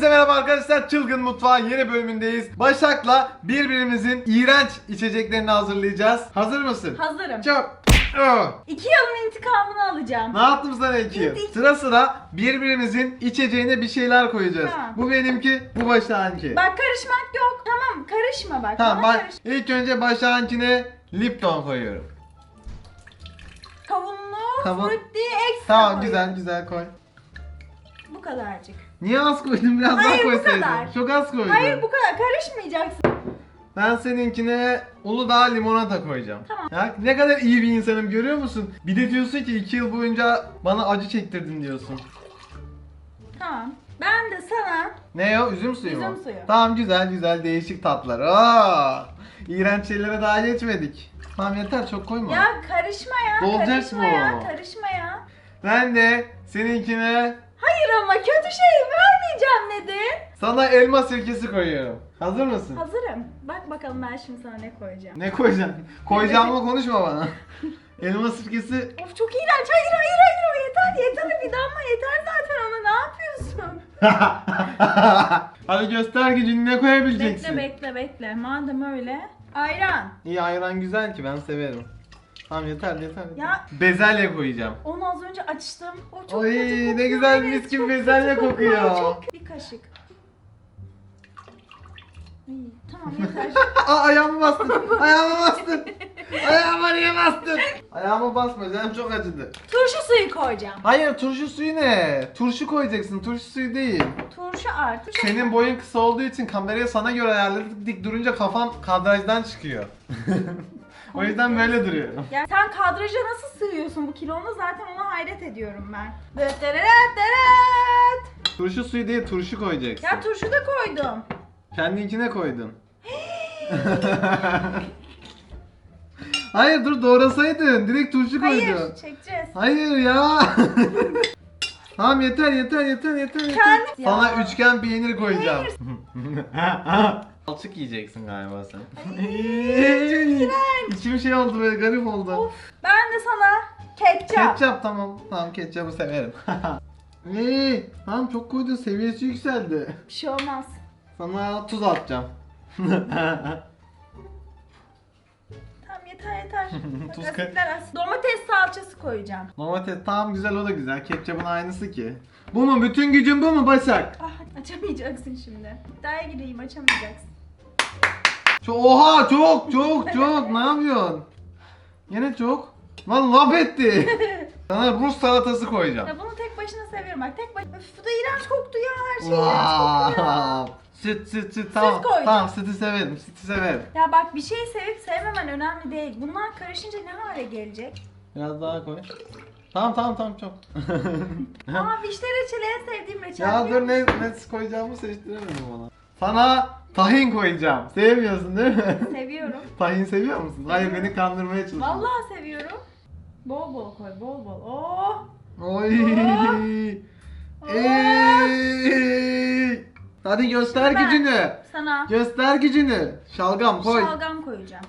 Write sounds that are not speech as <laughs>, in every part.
Hepinize merhaba arkadaşlar. Çılgın Mutfağın yeni bölümündeyiz. Başak'la birbirimizin iğrenç içeceklerini hazırlayacağız. Hazır mısın? Hazırım. Çok. Oh. İki yılın intikamını alacağım. Ne yaptım sana iki yıl? Sıra sıra birbirimizin içeceğine bir şeyler koyacağız. Tamam. Bu benimki, bu Başak'ınki. Bak karışmak yok. Tamam karışma bak. Tamam Bana bak karış- ilk önce Başak'ınkine Lipton koyuyorum. Kavunlu, Tamam. frutti, ekstra Tamam koy. güzel güzel koy. Bu kadarcık. Niye az koydun? Biraz Hayır, daha bu koysaydın. kadar. Çok az koydun. Hayır bu kadar karışmayacaksın. Ben seninkine Uludağ limonata koyacağım. Tamam. Ya ne kadar iyi bir insanım görüyor musun? Bir de diyorsun ki 2 yıl boyunca bana acı çektirdin diyorsun. Tamam. Ben de sana Ne o? Üzüm suyu mu? Üzüm suyu. Tamam güzel güzel değişik tatlar. Aa! İğrenç şeylere daha geçmedik. Tamam yeter çok koyma. ya karışma ya. Dolacak karışma bu. ya. Karışma ya. Ben de seninkine Hayır ama kötü şey vermeyeceğim dedin. sana elma sirkesi koyuyorum. Hazır mısın? Hazırım. Bak bakalım ben şimdi sana ne koyacağım. Ne koyacaksın? Koyacağımı konuşma bana. elma sirkesi Of çok iğrenç. Hayır hayır hayır yeter yeter bir damla yeter zaten ona ne yapıyorsun? <laughs> Hadi göster gücünü ne koyabileceksin? Bekle bekle bekle. Madem öyle. Ayran. İyi ayran güzel ki ben severim. Tamam yeter yeter. Ya- Bezelye koyacağım. Onu az önce açtım. O çok Oy, kötü kokuyor. ne güzel Evet, mis gibi çok bezelye kokuyor. Çok... Bir kaşık. İyi, tamam yeter. <laughs> Aa ayağımı bastın. ayağımı bastın. Ayağıma niye bastın? Ayağıma basma canım çok acıdı. Turşu suyu koyacağım. Hayır turşu suyu ne? Turşu koyacaksın turşu suyu değil. Turşu artık. Senin boyun kısa olduğu için kamerayı sana göre ayarladık. Dik durunca kafam kadrajdan çıkıyor. <laughs> o yüzden böyle duruyorum. Ya sen kadraja nasıl sığıyorsun bu kilonla zaten ona hayret ediyorum ben. Dıt dırırıt dırıt. Turşu suyu değil turşu koyacaksın. Ya turşu da koydum. Kendinkine koydun. <laughs> Hayır dur doğrasaydın. Direkt turşu koydun. Hayır çekeceğiz. Hayır ya. <laughs> tamam yeter yeter yeter yeter yeter. Kendi- Sana Ya. üçgen peynir koyacağım. <laughs> Alçık yiyeceksin galiba sen. <laughs> İçim şey oldu böyle garip oldu. Of. Ben de sana ketçap. Ketçap tamam. Tamam ketçapı severim. <laughs> Eee, tamam çok koydun seviyesi yükseldi. Bir şey olmaz. Sana tuz atacağım. <laughs> Tamam yeter yeter. Bak, Tuz asitler asit. Domates salçası koyacağım. Domates tamam güzel o da güzel. Ketçapın aynısı ki. Bu mu? Bütün gücün bu mu Başak? Ah açamayacaksın şimdi. İddiaya gireyim açamayacaksın. Oha çok çok çok ne yapıyorsun? Yine çok. Lan laf etti. <laughs> Sana Rus salatası koyacağım. Ya bunu tek başına seviyorum bak. Tek başına. Üf bu da iğrenç koktu ya. Her şey iğrenç koktu ya. Wow. Süt süt süt tamam. koydum. Tamam sütü severim. Sütü severim. Ya bak bir şeyi sevip sevmemen önemli değil. Bunlar karışınca ne hale gelecek? Biraz daha koy. Tamam tamam tamam çok. <laughs> Aa vişne reçeli en sevdiğim reçel. ya dur ne, ne koyacağımı seçtiremedim ona. Sana tahin koyacağım. Sevmiyorsun değil mi? Seviyorum. <laughs> tahin seviyor musun? Hayır beni kandırmaya çalışıyorsun. Vallahi seviyorum. Bol bol koy bol bol. Oh. Oy. Oh. Ey. Hadi göster Ben- gücünü. Sana Göster gücünü. Şalgam koy. şalgam koyacağım.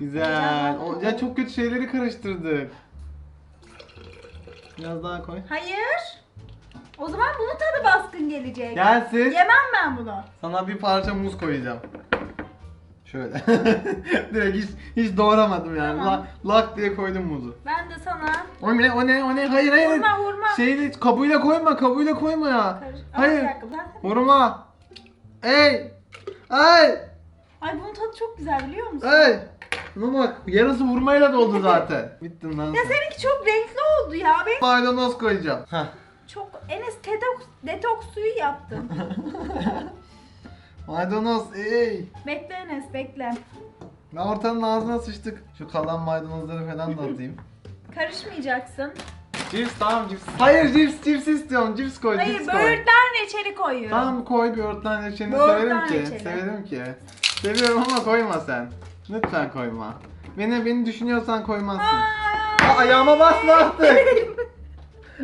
Güzel. O, ya çok kötü şeyleri karıştırdık. Biraz daha koy. Hayır. O zaman bunun tadı baskın gelecek. Gelsin. Yemem ben bunu. Sana bir parça muz koyacağım. Şöyle. <laughs> Direkt hiç, hiç doğramadım yani. Tamam. La- lak diye koydum muzu. Ben de sana O ne o ne o ne? Hayır hayır. vurma vurma. Şeyle kabuğuyla koyma kabuğuyla koyma ya. Karış- Hayır. dakika, ben- Vurma. Ey. Ay. Ay bunun tadı çok güzel biliyor musun? Ay. Buna bak yarısı vurmayla doldu zaten. <laughs> Bittin lan Ya sen. seninki çok renkli oldu ya. Ben Maydanoz koyacağım. Heh. Çok Enes detoks, detoks suyu yaptın. <laughs> Maydanoz ey. bekle Enes bekle. Ben ortanın ağzına sıçtık. Şu kalan maydanozları falan da atayım. <laughs> Karışmayacaksın. cips tamam cips. Hayır cips cips istiyorum. Cips koy Hayır cips koy. böğürtlen reçeli koyuyorum. Tamam koy bir örtlen reçelini Böğürtlen severim ki. reçeli. Severim ki. Seviyorum ama koyma sen. Lütfen koyma. Beni beni düşünüyorsan koymazsın. Aa, Aa, ayağıma basma artık. <laughs>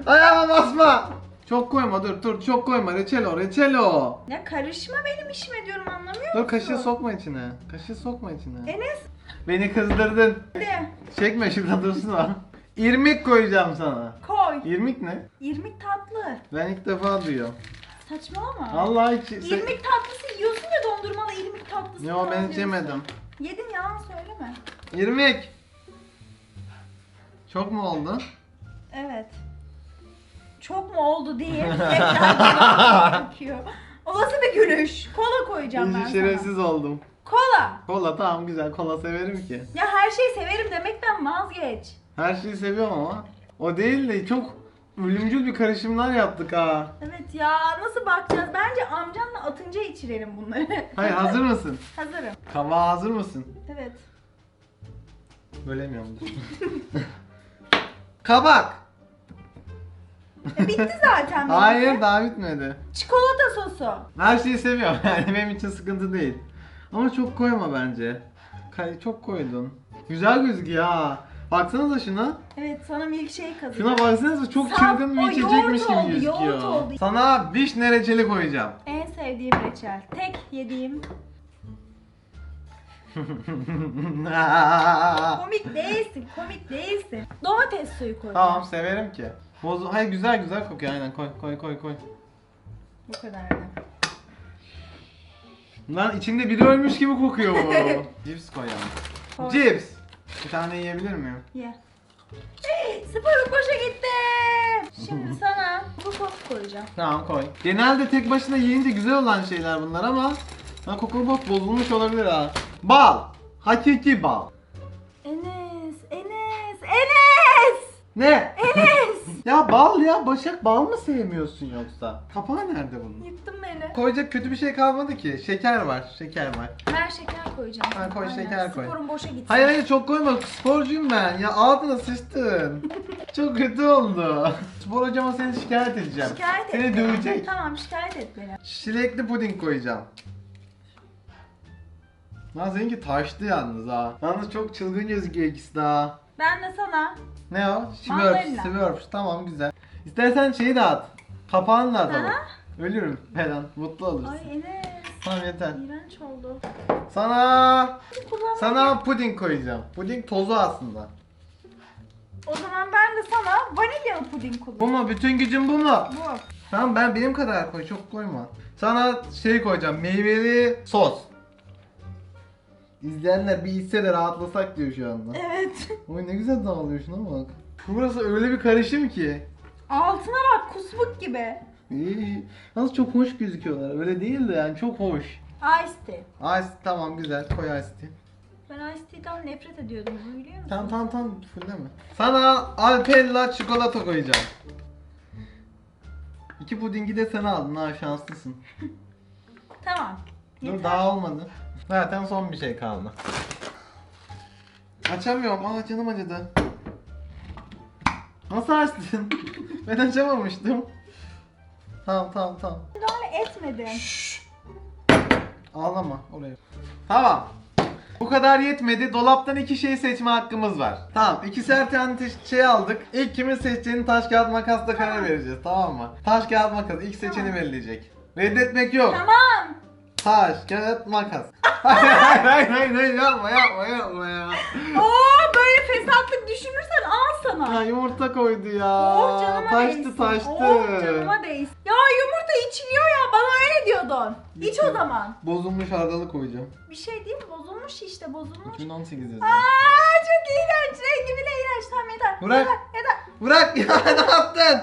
ayağıma basma. Çok koyma dur dur çok koyma reçel o reçel o. Ya karışma benim işime diyorum anlamıyor musun? Dur kaşığı sokma içine. Kaşığı sokma içine. Enes Beni kızdırdın. hadi Çekme şurada dursun o. İrmik koyacağım sana. koy. İrmik ne? İrmik tatlı. Ben ilk defa duyuyorum. Saçmalama. Allah hiç... İrmik tatlısı yiyorsun ya dondurmalı irmik tatlısı. Yo ben hiç yemedim. Yedin yalan söyleme. İrmik. Çok mu oldu? Evet. Çok mu oldu diye tekrar bana <laughs> bakıyor. O nasıl bir gülüş? Kola koyacağım ben İyice sana. şerefsiz oldum. Kola. Kola tamam güzel kola severim ki. Ya her şeyi severim demekten vazgeç. Her şeyi seviyorum ama. O değil de çok ölümcül bir karışımlar yaptık ha. Evet ya nasıl bakacağız? Bence amcanla atınca içirelim bunları. Hayır hazır mısın? Hazırım. Kava hazır mısın? Evet. Bölemiyorum. <laughs> Kabak. E, bitti zaten. benimki. Hayır daha bitmedi. Çikolata sosu. Her şeyi seviyorum <laughs> yani benim için sıkıntı değil. Ama çok koyma bence. Kay- çok koydun. Güzel gözüküyor ha. Baksanıza şuna. Evet sana milkshake Şuna hazırladım. baksanıza çok Saf, çılgın bir o içecekmiş yoğurt gibi oldu, gözüküyor. yoğurt oldu. Sana vişne reçeli koyacağım. En sevdiğim reçel. Tek yediğim. <laughs> Komik değilsin, komik değilsin. Domates suyu koy. tamam severim ki. Bozu Hayır güzel güzel kokuyor aynen koy koy koy koy. Bu kadar da. Lan içinde biri ölmüş gibi kokuyor bu. <laughs> Cips koy yani. Koy. Cips. Bir tane yiyebilir miyim? Ye. Sıfırım boşa gitti. Şimdi <laughs> sana bu sos koyacağım. Tamam koy. Genelde tek başına yiyince güzel olan şeyler bunlar ama ha kokobot bozulmuş olabilir ha. Bal. Hakiki bal. Enes, Enes, Enes! Ne? Enes! Ya bal ya Başak bal mı sevmiyorsun yoksa? Kapağı nerede bunun? Yıktın beni. Koyacak kötü bir şey kalmadı ki. Şeker var, şeker var. Ben şeker koyacağım. Ha, koy, Aynen. şeker koy. Sporum boşa gitsin. Hayır hayır çok koyma. Sporcuyum ben. Ya ağzına sıçtın. <laughs> çok kötü oldu. Spor hocama seni şikayet edeceğim. Şikayet et. Seni beni. dövecek. Tamam şikayet et beni. Çilekli puding koyacağım. Lan seninki taştı yalnız ha. Yalnız çok çılgın gözüküyor ikisi de ha. Ben de sana Ne o? Smurf. Mandalina. Tamam güzel. İstersen şeyi de at. Kapağını da at ama. Aha. Ölürüm falan. Mutlu olursun. Ay Enes. Tamam yeter. İğrenç oldu. Sana sana puding koyacağım. Puding tozu aslında. O zaman ben de sana vanilyalı puding Bu kullanacağım. mu? Bütün gücün bu mu? Bu. Tamam ben benim kadar koy. Çok koyma. Sana şey koyacağım. Meyveli sos. İzleyenler bir içse de rahatlasak diyor şu anda. Evet. Oy ne güzel dağılıyor şuna bak. Burası öyle bir karışım ki. Altına bak kusmuk gibi. İyi. Yalnız çok hoş gözüküyorlar. Öyle değil de yani çok hoş. Ice tea. Ice tamam güzel koy ice tea. Ben Ice tea'den nefret ediyordum bunu biliyor musun? Tamam tamam tamam fulle mi? Sana Alpella çikolata koyacağım. İki pudingi de sen aldın ha şanslısın. Tamam. Dur Yeter. daha olmadı. Zaten son bir şey kaldı. Açamıyorum. Aa canım acıdı. Nasıl açtın? <laughs> ben açamamıştım. Tamam tamam tamam. Müdahale etmedim. Ağlama oraya. Tamam. Bu kadar yetmedi. Dolaptan iki şey seçme hakkımız var. Tamam. İki alternatif şey aldık. İlk kimin seçeceğini taş kağıt makasla karar vereceğiz. Tamam mı? Taş kağıt makas. İlk seçeni Tamam. belirleyecek. Reddetmek yok. Tamam. Taş kağıt makas. <laughs> hayır hayır hayır yapma yapma yapma ya. Oo böyle fesatlık düşünürsen al sana. Ya yumurta koydu ya. Oh canıma taştı değsin. taştı. Oh canıma değsin. Ya yumurta içiliyor ya bana öyle diyordun. İç o zaman. Bozulmuş hardalı koyacağım. Bir şey değil mi? Bozulmuş işte bozulmuş. 2018 yazıyor. Aa çok iğrenç. Rengi bile iğrenç. Tamam yeter. Bırak. Yeter. Bırak ya <laughs> ne yaptın?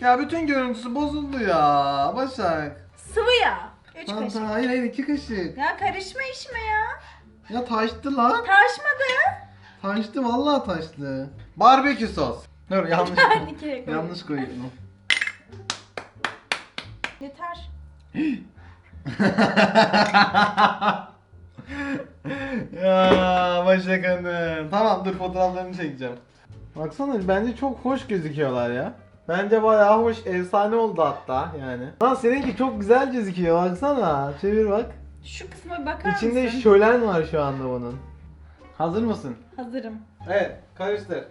ya bütün görüntüsü bozuldu ya. Başak. Sıvı yağ. Üç Tamam, kaşık. tamam, hayır hayır iki kaşık. Ya karışma işime ya. Ya taştı lan. Taşmadı. Taştı vallahi taştı. Barbekü sos. Dur yanlış. <laughs> Ben koydum. yanlış koydum. Yeter. <laughs> ya Başak Hanım. Tamam dur fotoğraflarını çekeceğim. Baksana bence çok hoş gözüküyorlar ya. Bence bayağı hoş, efsane oldu hatta yani. Lan seninki çok güzel gözüküyor baksana. Çevir bak. Şu kısma bakar İçinde mısın? şölen var şu anda bunun. Hazır mısın? Hazırım. Evet, karıştır.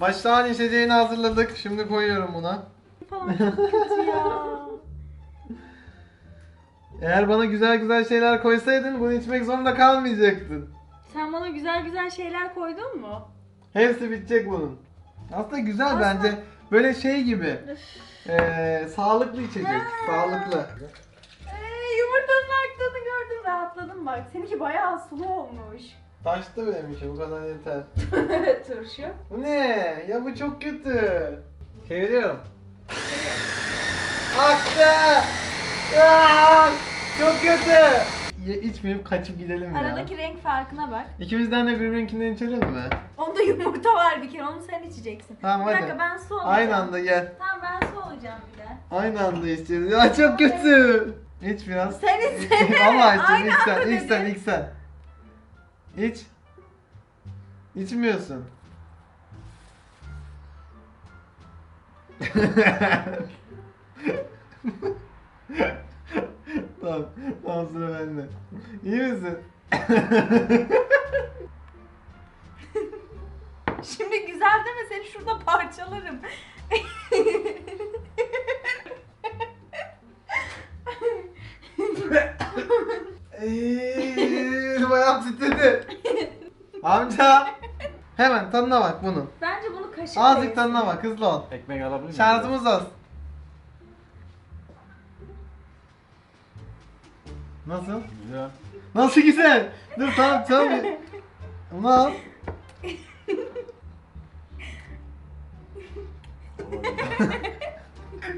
Baştan içeceğini hazırladık. Şimdi koyuyorum buna. Falan çok kötü ya. <laughs> Eğer bana güzel güzel şeyler koysaydın bunu içmek zorunda kalmayacaktın. Sen bana güzel güzel şeyler koydun mu? Hepsi bitecek bunun. Aslında güzel Aslında- bence. Böyle şey gibi. Üf. Ee, sağlıklı içecek. Sağlıklı. Ee, yumurtanın aktığını gördüm rahatladım bak. Seninki bayağı sulu olmuş. Taştı benim için bu kadar yeter. <laughs> Turşu. Bu ne? Ya bu çok kötü. Çeviriyorum. Aktı! Aa, çok kötü. İçmeyip kaçıp gidelim ya. Aradaki renk farkına bak. İkimizden de birbirininkinden içelim mi? Onda yumurta var bir kere onu sen içeceksin. Tamam bir hadi. dakika ben su alacağım. Aynı anda gel. Tamam ben su alacağım bir de. Aynı anda içeceğiz. Ya çok kötü. İç biraz. Sen içsene. <laughs> Valla içeceğim. İç sen, iç sen, iç sen. İç. İçmiyorsun. <laughs> tamam, tamam sıra bende. İyi misin? <laughs> Şimdi güzel deme seni şurada parçalarım. Eee, bayağı titredi. Amca. Hemen tadına bak bunun. Bence bunu kaşıkla Azıcık tadına bak hızlı ol. Ekmek alabilir miyim? Şarjımız az. Nasıl? Güzel. Nasıl güzel? Dur tamam tamam. Bunu al.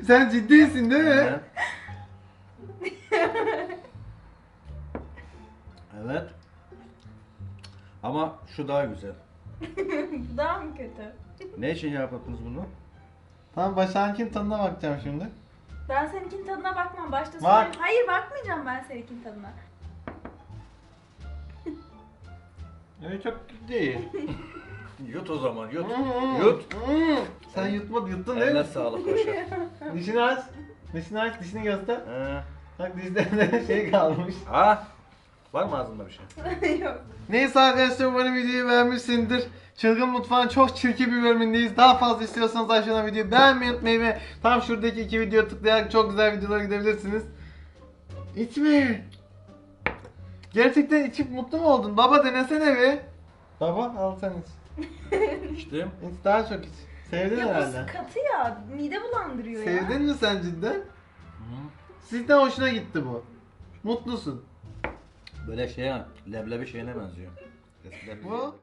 Sen ciddisin değil mi? Evet. Ama şu daha güzel. Bu Daha mı kötü? Ne için yaptınız bunu? Tamam Başak'ın tadına bakacağım şimdi. Ben seninkinin tadına bakmam. Başta Bak. söyleyeyim. Hayır bakmayacağım ben seninkinin tadına. Evet çok değil. <laughs> Yut o zaman yut. Hmm. Yut. Hmm. Sen yutma yuttun değil Eline mi? sağlık paşa. Dişini aç. Dişini aç, dişini göster. He. Bak dişlerinde <laughs> şey kalmış. Ha? Var mı ağzında bir şey? <laughs> Yok. Neyse arkadaşlar umarım videoyu beğenmişsindir. Çılgın Mutfağın çok çirkin bir bölümündeyiz. Daha fazla istiyorsanız aşağıdan videoyu beğenmeyi unutmayın ve tam şuradaki iki video tıklayarak çok güzel videolara gidebilirsiniz. İçme. Gerçekten içip mutlu mu oldun? Baba denesene bir. Baba al sen iç. <laughs> İçtim. İç daha çok iç. Sevdin Ya herhalde. bu katı ya. Mide bulandırıyor ya. Sevdin mi sen cidden? Hı. Sizden hoşuna gitti bu. Mutlusun. Böyle şeye, leblebi şeyine benziyor. Bu